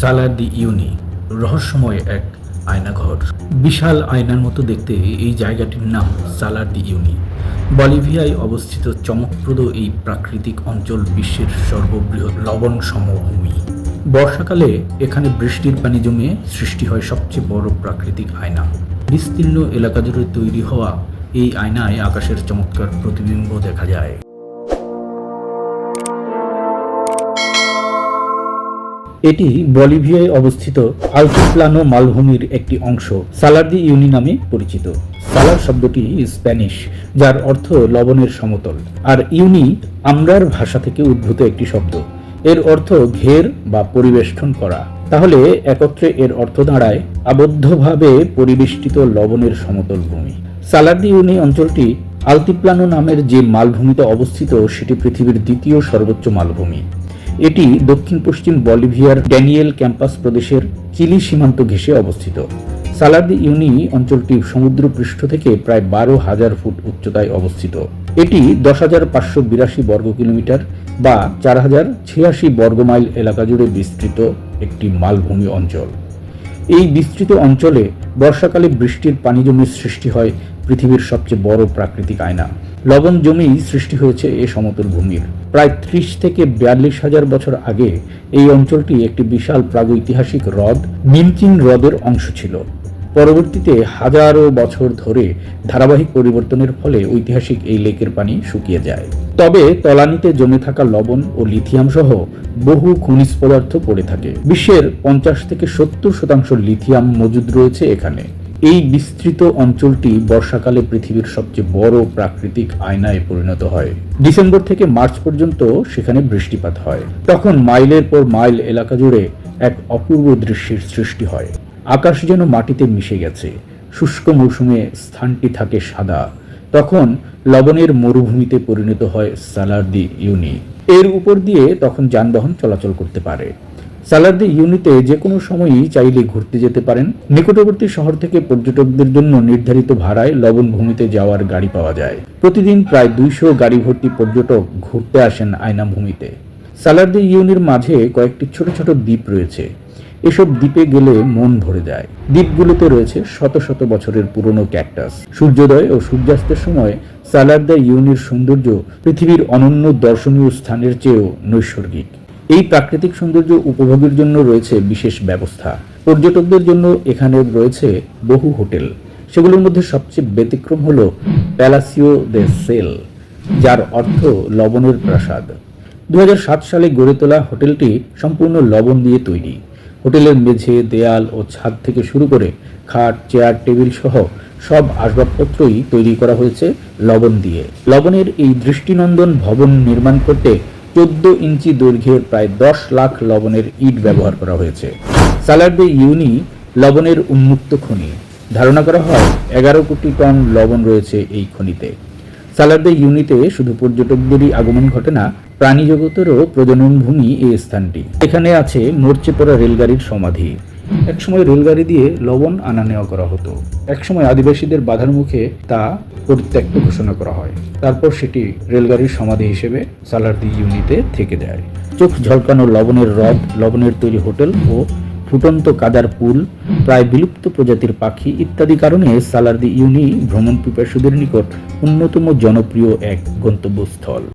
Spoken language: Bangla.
সালার দি ইউনি, রহস্যময় এক আয়নাঘর। বিশাল আয়নার মতো দেখতে এই জায়গাটির নাম সালার দি ইউনি। বলিভিয়ায় অবস্থিত চমকপ্রদ এই প্রাকৃতিক অঞ্চল বিশ্বের সর্ববৃহৎ লবণ সমভূমি বর্ষাকালে এখানে বৃষ্টির পানি জমে সৃষ্টি হয় সবচেয়ে বড় প্রাকৃতিক আয়না। বিস্তীর্ণ এলাকা জুড়ে তৈরি হওয়া এই আয়নায় আকাশের চমৎকার প্রতিবিম্ব দেখা যায়। এটি বলিভিয়ায় অবস্থিত আলটিপ্লানো মালভূমির একটি অংশ, সালারদি ইউনি নামে পরিচিত। সালার শব্দটি স্প্যানিশ, যার অর্থ লবণের সমতল। আর ইউনি আমরার ভাষা থেকে উদ্ভূত একটি শব্দ। এর অর্থ ঘের বা পরিবেষ্টন করা। তাহলে একত্রে এর অর্থ দাঁড়ায় আবদ্ধভাবে পরিবেষ্টিত লবণের সমতল ভূমি। সালারদি ইউনি অঞ্চলটি আলতিপ্লানো নামের যে মালভূমিতে অবস্থিত, সেটি পৃথিবীর দ্বিতীয় সর্বোচ্চ মালভূমি। এটি দক্ষিণ পশ্চিম বলিভিয়ার ড্যানিয়েল ক্যাম্পাস প্রদেশের চিলি সীমান্ত ঘেঁষে অবস্থিত। সালারদি ইউনি অঞ্চলটি সমুদ্রপৃষ্ঠ থেকে প্রায় বারো হাজার ফুট উচ্চতায় অবস্থিত। এটি দশ হাজার পাঁচশো বিরাশি বর্গ কিলোমিটার বা চার হাজার ছিয়াশি বর্গমাইল এলাকা জুড়ে বিস্তৃত একটি মালভূমি অঞ্চল। এই বিস্তৃত অঞ্চলে বর্ষাকালে বৃষ্টির পানি জমে সৃষ্টি হয় পৃথিবীর সবচেয়ে বড় প্রাকৃতিক আয়না। লবণ জমেই সৃষ্টি হয়েছে এ সমতল ভূমির। প্রায় ত্রিশ থেকে বিয়াল্লিশ হাজার বছর আগে এই অঞ্চলটি একটি বিশাল প্রাগৈতিহাসিক হ্রদ মিমচিং হ্রদের অংশ ছিল। পরবর্তীতে হাজারো বছর ধরে ধারাবাহিক পরিবর্তনের ফলে ঐতিহাসিক এই লেকের পানি শুকিয়ে যায়। তবে তলানিতে জমে থাকা লবণ ও লিথিয়াম সহ বহু খনিজ পদার্থ পড়ে থাকে। বিশ্বের পঞ্চাশ থেকে সত্তর শতাংশ লিথিয়াম মজুদ রয়েছে এখানে। এই বিস্তৃত অঞ্চলটি বর্ষাকালে পৃথিবীর সবচেয়ে বড় প্রাকৃতিক আয়নায় পরিণত হয়। ডিসেম্বর থেকে মার্চ পর্যন্ত সেখানে বৃষ্টিপাত হয়। তখন মাইলের পর মাইল এলাকা জুড়ে এক অপূর্ব দৃশ্যের সৃষ্টি হয়। আকাশ যেন মাটিতে মিশে গেছে। শুষ্ক মৌসুমে স্থানটি থাকে সাদা। তখন লবণের মরুভূমিতে পরিণত হয় সালারদি ইউনি। এর উপর দিয়ে তখন যানবাহন চলাচল করতে পারে। সালারদি ইউনিতে যে কোনো সময়ই চাইলে ঘুরতে যেতে পারেন। নিকটবর্তী শহর থেকে পর্যটকদের জন্য নির্ধারিত ভাড়ায় লবণ ভূমিতে যাওয়ার গাড়ি পাওয়া যায়। প্রতিদিন প্রায় দুইশো গাড়ি ভর্তি পর্যটক ঘুরতে আসেন আয়না ভূমিতে সালারদি ইউনির মাঝে কয়েকটি ছোট ছোট দ্বীপ রয়েছে। এসব দ্বীপে গেলে মন ভরে যায়। দ্বীপগুলোতে রয়েছে শত শত বছরের পুরনো ক্যাকটাস। সূর্যোদয় ও সূর্যাস্তের সময় সালারদা ইউনির সৌন্দর্য পৃথিবীর অনন্য দর্শনীয় স্থানের চেয়েও নৈসর্গিক। এই প্রাকৃতিক সৌন্দর্য উপভোগের জন্য রয়েছে বিশেষ ব্যবস্থা। পর্যটকদের জন্য এখানে রয়েছে বহু হোটেল। সেগুলোর মধ্যে সবচেয়ে ব্যতিক্রম হল প্যালাসিও দে সেল যার অর্থ লবণের প্রাসাদ। দুহাজার সাত সালে গড়ে তোলা হোটেলটি সম্পূর্ণ লবণ দিয়ে তৈরি। হোটেলের মেঝে, দেয়াল ও ছাদ থেকে শুরু করে খাট, চেয়ার, টেবিল সহ সব আসবাবপত্রই তৈরি করা হয়েছে লবণ দিয়ে। লবণের এই দৃষ্টিনন্দন ভবন নির্মাণ করতে চোদ্দ ইঞ্চি দৈর্ঘ্যের প্রায় দশ লাখ লবণের ইট ব্যবহার করা হয়েছে। সালারদে ইউনি লবণের উন্মুক্ত খনি। ধারণা করা হয়, এগারো কোটি টন লবণ রয়েছে এই খনিতে। সালারদে ইউনিতে শুধু পর্যটকদেরই আগমন ঘটে না প্রাণী জগতেরও প্রজনন ভূমি এই স্থানটি। এখানে আছে মরচে পড়া রেলগাড়ির সমাধি। একসময় রেলগাড়ি দিয়ে লবণ আনা নেওয়া করা হতো। একসময় আদিবাসীদের বাধার মুখে তা পরিত্যক্ত ঘোষণা করা হয়। তারপর সেটি রেলগাড়ির সমাধি হিসেবে সালারদি ইউনিতে থেকে যায়। চোখ ঝলকানো লবণের হ্রদ লবণের তৈরি হোটেল ও ফুটন্ত কাদার পুল, প্রায় বিলুপ্ত প্রজাতির পাখি ইত্যাদি কারণে সালারদি ইউনি ভ্রমণ পিপাসুদের নিকট অন্যতম জনপ্রিয় এক গন্তব্যস্থল।